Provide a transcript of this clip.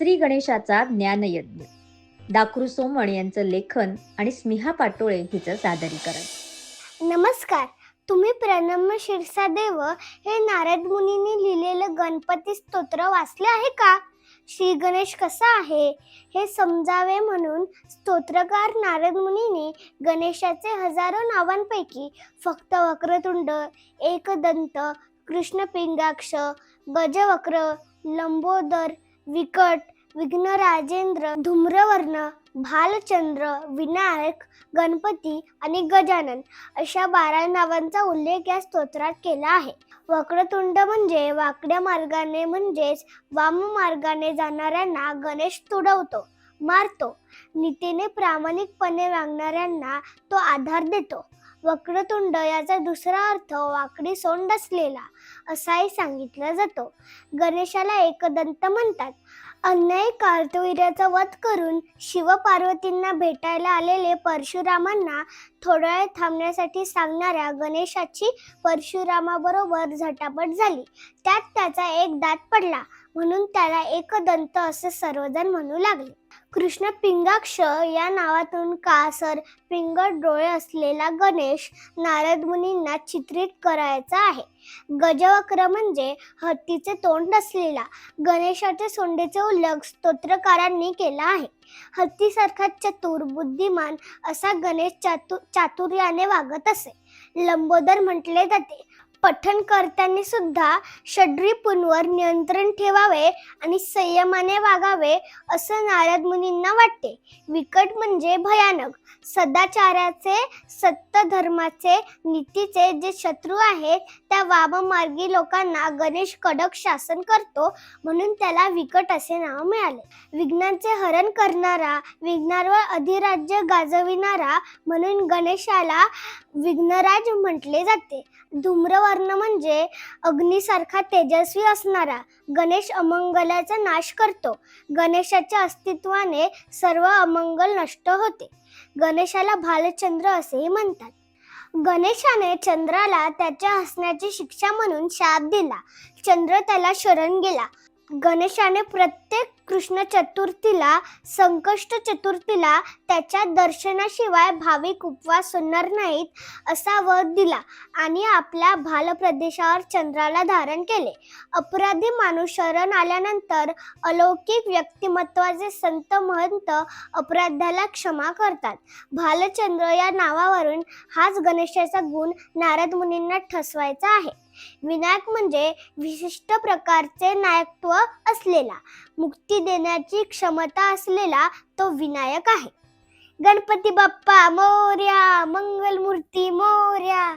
श्री गणेशाचा ज्ञानयज्ञ. दाखरू सोमण यांचं लेखन आणि स्मिहा पाटोळे हिचं सादरीकरण. नमस्कार. तुम्ही प्रणम्य शिरसादेव हे नारद मुनीने लिहिलेलं गणपती स्तोत्र वाचले आहे का? श्री गणेश कसा आहे? हे समजावे म्हणून स्तोत्रकार नारद मुनीने गणेशाचे हजारो नावांपैकी फक्त वक्रतुंड एकदंत कृष्णपिंगाक्ष गजवक्र लंबोदर विकट विघ्नराजेंद्र धूम्रवर्ण भालचंद्र विनायक गणपती आणि गजानन अशा बारा नावांचा उल्लेख या स्तोत्रात केला आहे. वक्रतुंड म्हणजे वाकड्या मार्गाने म्हणजेच वाम मार्गाने जाणाऱ्यांना गणेश तुडवतो मारतो. नीतीने प्रामाणिकपणे वागणाऱ्यांना तो आधार देतो. वक्रतुंड याचा दुसरा अर्थ वाकडी सोंड असलेला असाही सांगितला जातो. गणेशाला एकदंत म्हणतात. अन्यायी कार्तवीर्याचा वध करून शिवपार्वतींना भेटायला आलेले परशुरामांना थोडा वेळ थांबण्यासाठी सांगणाऱ्या गणेशाची परशुरामाबरोबर झटापट झाली. त्यात त्याचा एक दात पडला म्हणून त्याला एकदंत असे सर्वजण म्हणू लागले. कृष्ण पिंगाक्ष या नावातून कासर पिंगट डोळे असलेला गणेश नारद मुनींना चित्रित करायचा आहे. गजवक्र म्हणजे हत्तीचे तोंड असलेला गणेशाच्या सोंडेचे उल्लेख स्तोत्रकारांनी केला आहे. हत्तीसारखा चतुर बुद्धिमान असा गणेश चातु चातुर्याने वागत असे. लंबोदर म्हटले जाते. पठण करताना सुद्धा षड्रिपूंवर नियंत्रण ठेवावे आणि संयमाने वागावे असं नारद मुनींना वाटते. विकट म्हणजे भयानक. सदाचाराचे सत्य धर्माचे नीतीचे जे शत्रू आहेत त्या वाममार्गी लोकांना गणेश कडक शासन करतो म्हणून त्याला विकट असे नाव मिळाले. विघ्नांचे हरण करणारा विघ्नावर अधिराज्य गाजविणारा म्हणून गणेशाला विघ्नराज म्हटले जाते. वर्ण म्हणजे अग्नीसारखा तेजस्वी असणारा. गणेश अमंगलाचा नाश करतो. गणेशाच्या अस्तित्वाने सर्व अमंगल नष्ट होते. गणेशाला भालचंद्र असेही म्हणतात. गणेशाने चंद्राला त्याच्या हसण्याची शिक्षा म्हणून शाप दिला. चंद्र त्याला शरण गेला. गणेशाने प्रत्येक कृष्ण चतुर्थीला संकष्ट चतुर्थीला त्याच्या दर्शनाशिवाय भाविक उपवास होणार नाहीत असा वध दिला आणि आपल्या भाल प्रदेशावर चंद्राला धारण केले. अपराधी माणूस शरण आल्यानंतर अलौकिक व्यक्तिमत्वाचे संत महंत अपराधाला क्षमा करतात. भालचंद्र या नावावरून हाच गणेशाचा गुण नारद मुनींना ठसवायचा आहे. विनायक म्हणजे विशिष्ट प्रकारचे नायकत्व असलेला मुक्ती देण्याची क्षमता असलेला तो विनायक आहे. गणपती बाप्पा मोर्या मंगलमूर्ती मोर्या.